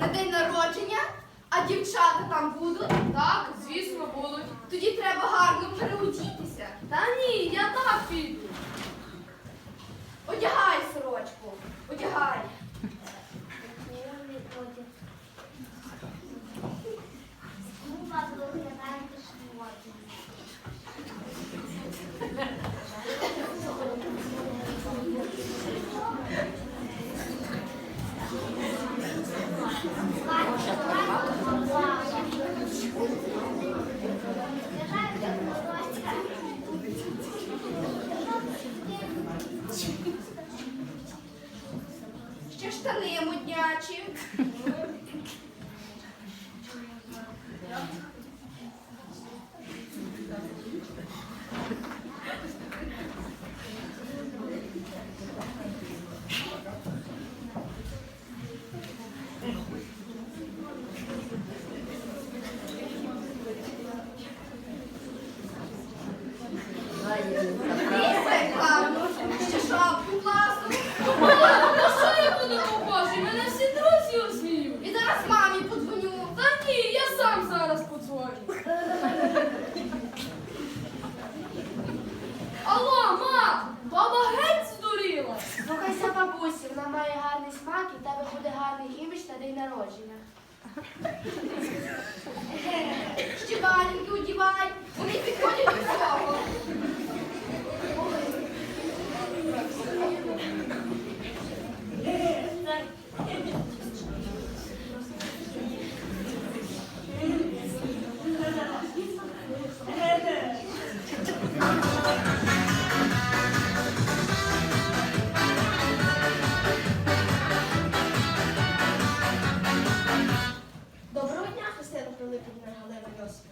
на день народження, а дівчата там будуть? Так, звісно, будуть. Тоді треба гарно переодітися. Та ні, я так піду. штани йому днячі. Степан Єхімович на день народження. Щебаненьки удівай, вони підходять. Тобі нагадаю, будь ласка,